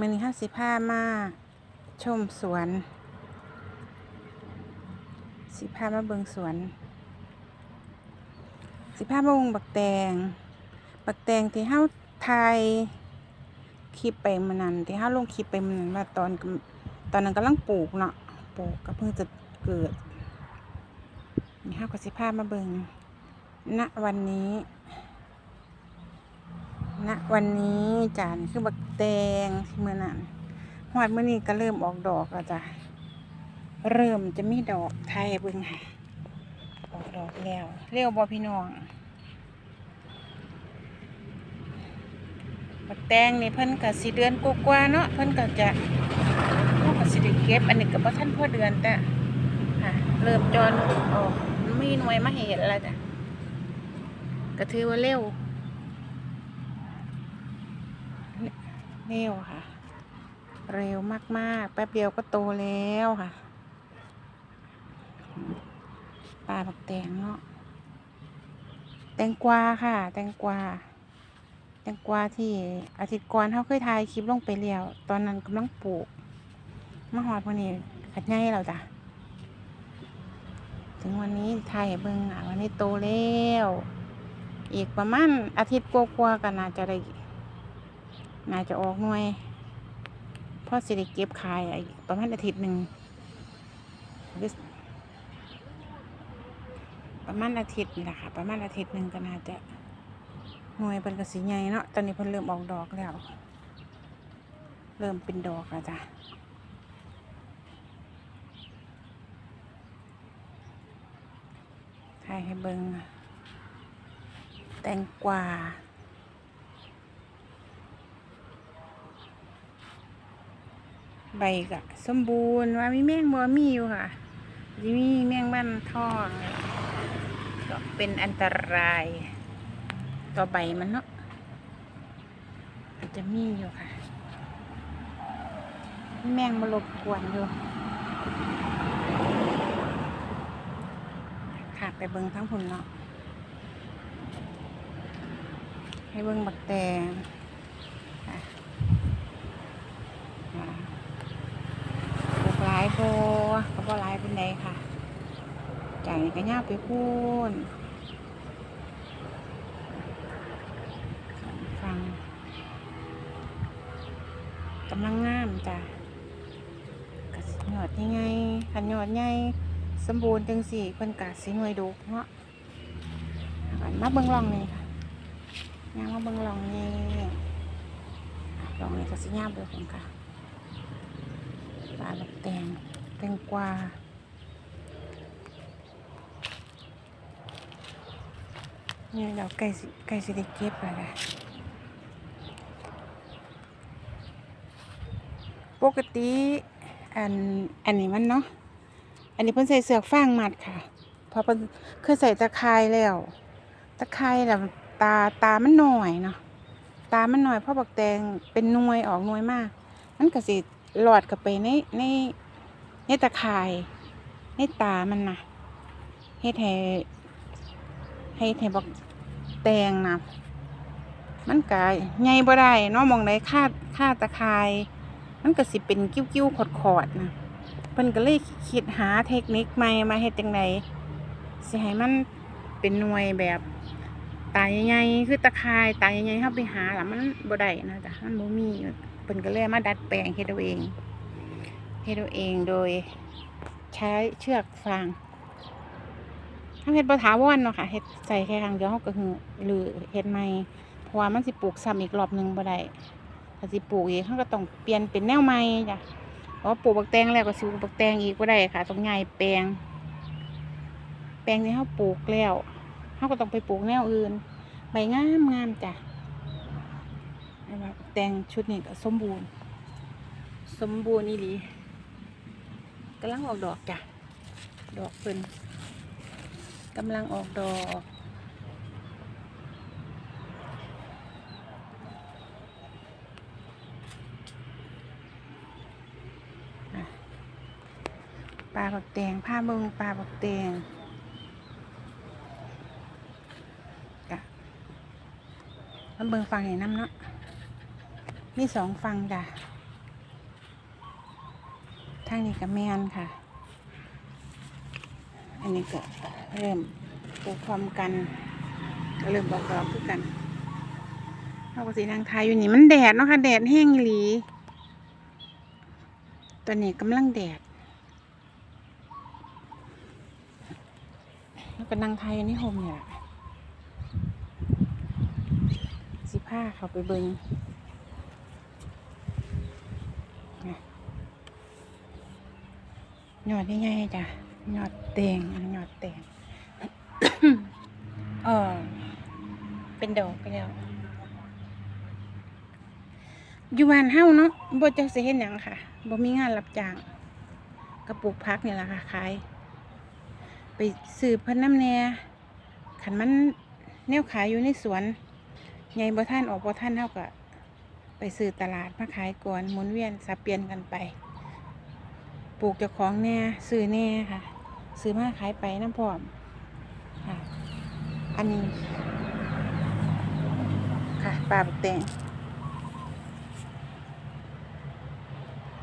มันนี้ห้าสิบห้ามาชมสวน สิบห้ามาเบิงสวน สิบห้ามาเบิงบักแตง บักแตงที่เฮาไทยคลิปไปมันนั้นที่เฮาลงคลิปไปมันนั้นว่าตอนตอนนั้นกำลังปลูกเนาะปลูกก็เพิ่งจะเกิดนี่เฮาก็สิพามาเบิงณวันนี้ ณวันนี้จ้ะนี่คือบัก แตงเมื่อนั้นหอดเมื่อนี้ก็เริ่มออกดอกแล้วจ้ะเริ่มจะมีดอกไทยเบิ่งค่ะออกดอกแล้วเร็วบ่พี่น้องบักแตงนี่เพิ่นก็สิเดือนกว่าเนาะเพิ่นก็จะพิ่นก็สิได้เก็บอันนี้ก็บ่ทันพ่อเดือนแต่ค่ะเริ่มจอนออกมีหน่วยมาเห็นแล้วจ้ะก็ถือว่าเร็ว เร็วค่ะ เร็วมากๆ แป๊บเดียวก็โตแล้วค่ะปลาบักแตงเนาะแตงกวาค่ะ แตงกวาแตงกวาที่อาทิตย์ก่อนเขาเคยถ่ายคลิปลงไปแล้ว ตอนนั้นกำลังปลูกมะฮอดวันนี้ขัดง่ายแล้วจ้ะถึงวันนี้ถ่ายเบิ่งอะวันนี้โตแล้ว อีกประมาณอาทิตย์กว่าๆก็น่าจะได้ น่าจะออกหน่วยพ่อสิได้เก็บขายอีกประมาณอาทิตย์หนึ่งประมาณอาทิตย์นี่แหละค่ะ ประมาณอาทิตย์หนึ่งก็น่าจะหน่วยเป็นกระสีใหญ่เนาะตอนนี้เพิ่นเริ่มออกดอกแล้ว เริ่มเป็นดอกแล้วจ้ะถ่ายให้เบิงแตงกวา ใบกะสมบูรณ์ว่ามีแมงบ่มีอยู่ค่ะจะมีแมงบ้านทองก็เป็นอันตราย ต่อใบมันเนาะอาจจะมีอยู่ค่ะ แมงมารบกวนอยู่ค่ะไปเบิ่งทั้งพุ่นเนาะให้เบิ่งบักแตงค่ะอ่า ปลูกหลายโบก็ บ่หลายเป็นไดค่ะจ่ายก็ย่าไปพูนฟังกำลังงามจ้ะกสิหยอดยังไงขันหยอดใหญ่สมบูรณ์จังสี่เพิ่นกะสิหน่วยดุเนาะอันมาเบิ่งลองนี่ค่ะย่างมาเบิ่งลองนี่ลองนี่ก็สิย่ามเบิ่งค่ะปลาลูกแตง งกวาเนี่ยเราไก่สิไก่สิได้เก็บแล้วนะปกติอันอันนี้มันเนาะอันนี้เพิ่นใส่เสือกฟางมัดค่ะพอเพิ่นเคยใส่ตะไคร้แล้ว ตะไคร้แล้วตาตามันหน่อยเนาะตามันหน่อยเพราะบักแตงเป็นนวยออกนวยมาก มันก็สิหลอดเข้าไปในใน ในตะข่ายในตามันนะเฮ็ดให้ให้ให้บักแตงนะมันก็ใหญ่บ่ได้เนาะมองได้ค่าค่าตะข่าย มันก็สิเป็นกิ้วๆขอดๆนะเพิ่นก็เลยคิดหาเทคนิคใหม่มาเฮ็ดจังไดสิให้มันเป็นหน่วยแบบตายใหญ่ๆคือตะข่ายตายใหญ่ๆเฮาไปหาล่ะมันบ่ได้นะจ๊ะมันบ่มีเพิ่นก็เลยมาดัดแปลงเฮ็ดเอาเอง เฮ็ดเอาเองโดยใช้เชือกฟางทำเฮ็ดบ่ถาวรเนาะค่ะเฮ็ดใส่แค่ครั้งเดียวเฮาก็คือหรือเฮ็ดใหม่เพราะว่ามันสิปลูกซ้ำอีกรอบหนึ่งบ่ได้ถ้าสิปลูกอีกเฮาก็ต้องเปลี่ยนเป็นแนวใหม่จ้ะเพราะปลูกบักแตงแล้วก็สิปลูกบักแตงอีกบ่ได้ค่ะต้องย้ายแปลง แปลงที่เฮาปลูกแล้วเฮาก็ต้องไปปลูกแนวอื่นใบงามงามจ้ะแตงชุดนี้ก็สมบูรณ์ สมบูรณ์อีหลี กำลังออกดอกจ้ะ ดอกเพิ่นกำลังออกดอกอะปลาบักแตงผ้าเบิงปลาบักแตงกะมันเบิงฟังเห็นน้ำเนาะมีสองฟังจ้ะ ทางนี้ก็แมนค่ะ อันนี้ก็เริ่มปลูกพร้อมกัน เริ่มบอกดอกคือกันเอากสีนางไทยอยู่นี่มันแดดเนาะค่ะ แดดแห้งหลีตอนนี้กำลังแดดแล้วก็นั่งทยอยู่ในโฮมเนี่ยสิผ้าเขาไปเบิงนะ หยอดได้ไงจ้ะหยอดแตงอันนี้หยอดแตงเออเป็นดอกไปแล้วอยู่บ้านเฮาเนาะบ่จักสิเฮ็ดหยังค่ะบ่มีงานรับจ้างกระปลูกพักนี่แหละค่ะขาย ไปซื้อเพิ่นน้ำแหน่ขันมันแนวขายอยู่ในสวนใหญ่บ่ท่านออกบ่ท่านเฮาก็ไปซื้อตลาดมาขายก่อนหมุนเวียนสับเปลี่ยนกันไป ปลูกเจ้าของแน่ซื้อแน่ค่ะ ซื้อมาขายไปน้ำพร้อมค่ะ อันนี้ ค่ะปลาบักแตง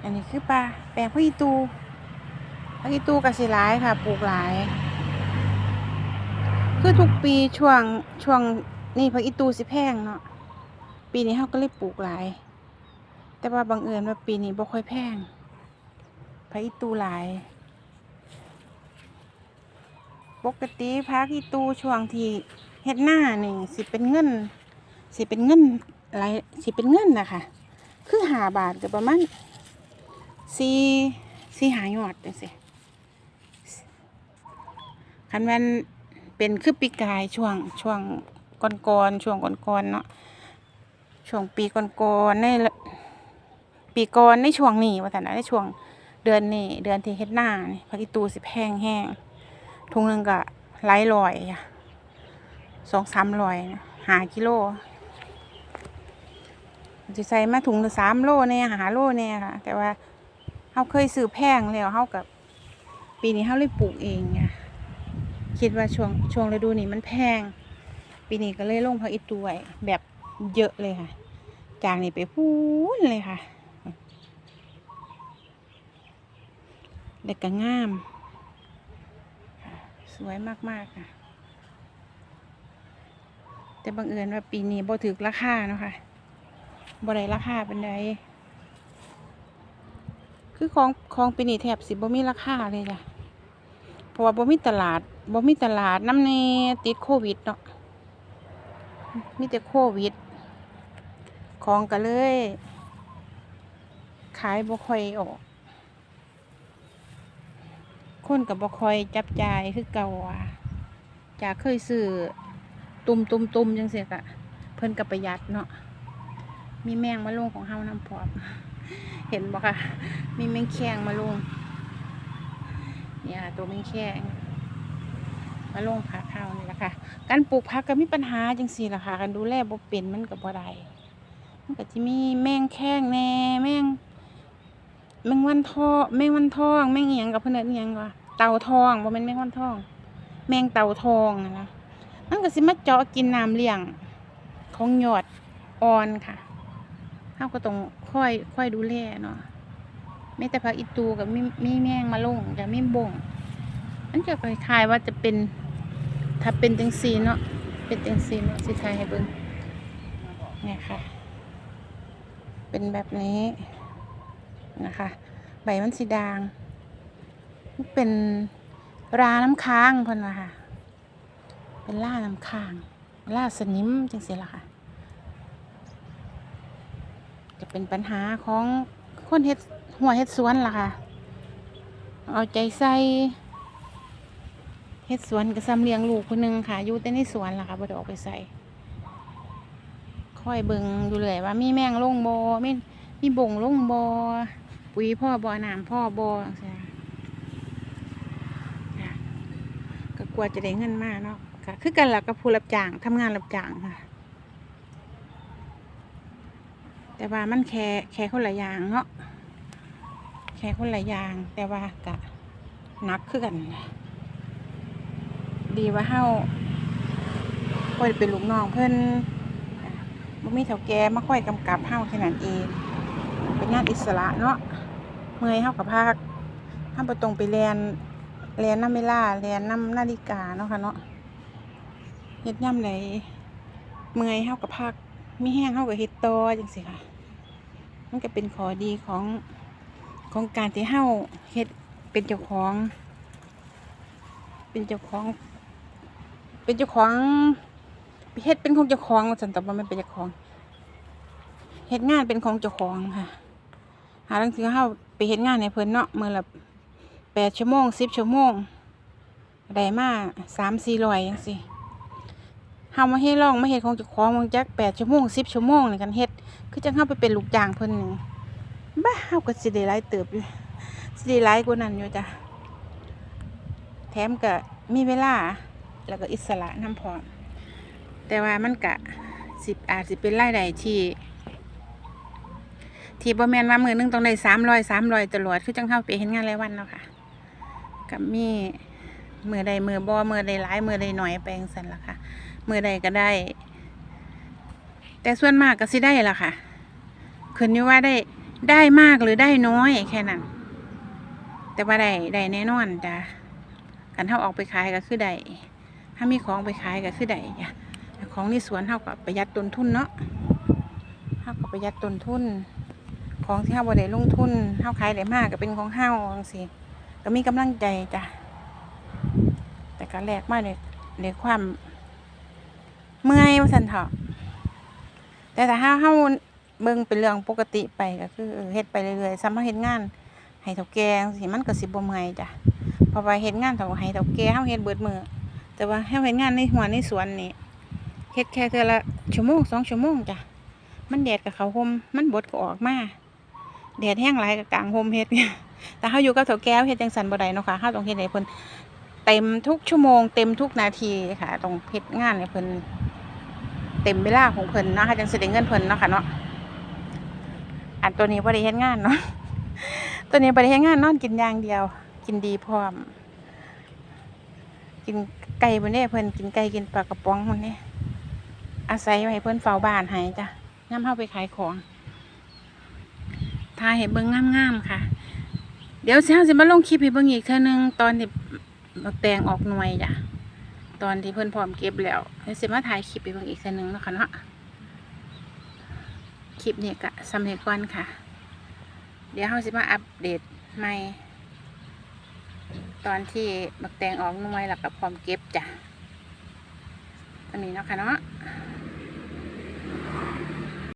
อันนี้คือปลาแปลงพระอีตูพระอีตูกับสิหลายค่ะ ปลูกหลาย คือทุกปีช่วงช่วงนี่พระอีตูสิแพงเนาะปีนี้เขาก็เลยปลูกหลาย แต่ว่าบังเอิญว่าปีนี้บ่ค่อยแพง พระอีตูหลาย ปกติพระอีตูช่วงที่เฮ็ดหน้านี่สิเป็นเงิน สิเป็นเงินหลายสิเป็นเงินนะคะคือหาบาทก็ประมาณสี่สี่หายอดจังซี่คันแม่นเป็นคือปีกายช่วงช่วงก่อนๆช่วงก่อนๆเนาะช่วงปีก่อนๆในละปีก่อนในช่วงนี้ว่าแต่นะในช่วง เดือนนี้เดือนที่เฮ็ดหน้านี่พักอีตูสิแพงแห้งทุงหนึงก็หลายร้อยอะสองสามร้อยหากิโลจะใส่มาถุงละสามโลเนี่ยหาโลเนี่ยค่ะ แต่ว่าเขาเคยซื้อแพงแล้วเขากับ ปีนี้เขาเลยปลูกเองไงคิดว่าช่วงช่วงฤดูนี้มันแพง ปีนี้ก็เลยลงพักอีตัวแบบเยอะเลยค่ะ จากนี้ไปพูนเลยค่ะ เด็กก็งาม สวยมากๆค่ะ แต่บังเอิญว่าปีนี้บ่ถึกราคาเนาะค่ะบ่ได้ราคาเป็นไดคือของของปีนี้แทบสิบ่มีราคาเลยจ้ะเพราะว่าบ่มีตลาดบ่มีตลาดน้ำในติดโควิดเนาะมีแต่โควิด ของก็เลย ขายบ่ค่อยออก คนก็บ่ค่อยจับจ่ายคือเก่าอะจากเคยซื้อตุ่มตุ่มตุ่มจังเสียกะเพิ่นก็ประหยัดเนาะมีแมงมาลงของเฮาน้ำพรอมเห็นบ่ค่ะ มีแมงแคงมาลงเนี่ยตัวแมงแคงมาลงผักข้าวนี่แหละค่ะ การปลูกผักก็มีปัญหาจังสี่ละค่ะการดูแลบ่เป็นมันก็บ่ได้มันก็จะมีแมงแคงแน่แมง แมงวันทองแมงวันทองแมงเอียงกับเพิ่นเอิ้ยงวะเต่าทองบ่แม่นแมงวันทอง แมงเต่าทองนะนะมันก็สิมาเจาะกินน้ำเลี้ยงของหยอดอ่อนค่ะเฮาก็ต้องค่อยค่อยดูแลเนาะไม่แต่ผักอีตูกับมีมีแมงมาลงกับมีบ่งมันจะคล้ายๆว่าจะเป็นถ้าเป็นจังซีเนาะเป็นจังซีเนาะสิทายให้เบิ่งเนี่ยค่ะ เป็นแบบนี้ นะคะ ใบมันสีดางเป็นราน้ำค้างเพิ่นว่าค่ะ เป็นล่าน้ำค้าง ล่าสนิมจังซี่ล่ะค่ะ จะเป็นปัญหาของคนเฮ็ดหัวเฮ็ดสวนล่ะค่ะ เอาใจใส่เฮ็ดสวนก็ซ้ำเลี้ยงลูกคนหนึงค่ะ อยู่แต่ในสวนล่ะค่ะบ่ได้ออกไปใส่คอยเบิ่งอยู่เลยว่ามีแมงลงบ่มีมีบ่งลงบ่ ปุ๋ยพ่อบ่น้ำพ่อบ่จังซี่ค่ะก็กลัวจะได้เงินมากเนาะค่ะคือกันหล่ะกับผู้รับจ้างทำงานรับจ้างค่ะ แต่ว่ามันแค่แค่คนละอย่างเนาะแค่คนละอย่างแต่ว่ากะนักขึ้นกัน ดีว่าเฮาคอยเป็นลูกน้องเพิ่อะบ่มีเถ่าแก่มาค่อยกำกับเฮาแค่นั้นเอง เป็นงานอิสระเนาะ มื่อยเฮากับพากห้ามบ่ตรงไปเรียนเรียนน้ำเวลาเรียนน้ำนาฬิกาเนาะค่ะเนาะเฮ็ดย่ำไหนเมื่อยเฮากับพักมีแห้งเฮากับเฮ็ดตอจังซี่ค่ะ มันก็เป็นข้อดีของของการที่เฮาเฮ็ดเป็นเจ้าของ เป็นเจ้าของ เป็นเจ้าของเฮ็ดเป็นของเจ้าของสันตว่ามันเป็นเจ้าของเฮ็ดงานเป็นของเจ้าของค่ะ หาหนังสือเฮา เฮ็ดงานในเพิ่นเนาะมื้อละแปดชั่วโมงสิบชั่วโมงได้มาสามสี่ร้อยจังซี่เฮามาเฮ็ดลองมาเฮ็ดของจ้าของมันจักแปดชั่วโมงสิบชั่วโมงนี่กันเฮ็ดคือจังเฮาไปเป็นลูกจ้างเพิ่นนี่บ้าเฮาก็สิได้หลายเติบอยู่สิได้หลายกว่านั้นอยู่จ้ะแถมก็มีเวลาแล้วก็อิสระน้ำพร้อมแต่ว่ามันกะสิบอาจสิเป็นรายได้ที่ ที่บ่แม่นว่ามือหนึงต้องได้สามร้อยสามร้อยตลอดคือจังเข้าไปเห็นงานรายวันแล้วค่ะกับมีมือใดมือบ่มือใดหลายมือใดหน่อยไปจังซั่นละค่ะมือใดก็ได้ แต่ส่วนมากก็สิได้ละค่ะขึ้นอยู่ว่าได้ได้มากหรือได้น้อยแค่นั้น แต่ว่าได้ได้แน่นอนจ้ะกันเท่าออกไปขายก็คือได้ถ้ามีของไปขายก็คือได้จ้ะของในสวนเท่ากับประหยัดต้นทุนเนาะเท่ากับประหยัดต้นทุน ของที่เฮาบ่ได้ลงทุนเฮาขายได้มากก็เป็นของเฮาจังซี่ก็มีกำลังใจจ้ะแต่ก็แลกมาด้วยด้วยความ เมื่อยว่าซั่นเถาะแต่ถ้าเฮาเฮาเบิ่งเป็นเรื่องปกติไปก็คือเฮ็ดไปเรื่อยๆซ้ำเฮาเฮ็ดงานให้เฒ่าแก่จังมันก็สิบ่เมื่อยจ้ะเพราะว่าเฮ็ดงานเฒ่าให้เฒ่าแก่เฮาเฮ็ดเบิดมื้อแต่ว่าเฮาเฮ็ดงานในหัวในสวนนี่เฮ็ดแค่เทื่อละชั่วโมงสองชั่วโมงจ้ะมันแดดกับเขาห่มมันบดก็ออกมา แดดแห้งหลายกับกลางโฮมเฮ็ดแต่เขาอยู่กับเถาแก้วเฮ็ดจังสันบ่ได้เนาะค่ะเขาต้องเฮ็ดให้เพิ่นเต็มทุกชั่วโมงเต็มทุกนาทีค่ะต้องเฮ็ดงานให้เพิ่นเต็มเวลาของเพิ่นเนาะค่ะจังสิได้เงินเพิ่นเนาะค่ะเนาะอันตัวนี้บ่ได้เฮ็ดงานเนาะตัวนี้บ่ได้เฮ็ดงานนอนกินอย่างเดียว กินดีพร้อม กินไก่บ่เนี่ยเพิ่นกินไก่กินปลากระป๋องมันนี่อาศัยไว้เพิ่นเฝ้าบ้านให้จ้ะยามเฮาไปขายของ ถ่ายให้เบิ่งงามๆค่ะ เดี๋ยวเช้าสิมาลงคลิปให้เบิ่งอีกเทื่อนึงตอนที่บักแตงออกหน่วยจ้ะตอนที่เพิ่อนพร้อมเก็บแล้วเดี๋ยวสิมาถ่ายคลิปให้เบิ่งอีกเทื่อนึงนะค่ะเนาะคลิปนี้ก็สำเร็จก่อนค่ะ เดี๋ยวเฮาสิมาอัปเดตใหม่ตอนที่บักแตงออกหน่วยแล้วก็พร้อมเก็บจ้ะอันนี้เนาะค่ะเนาะ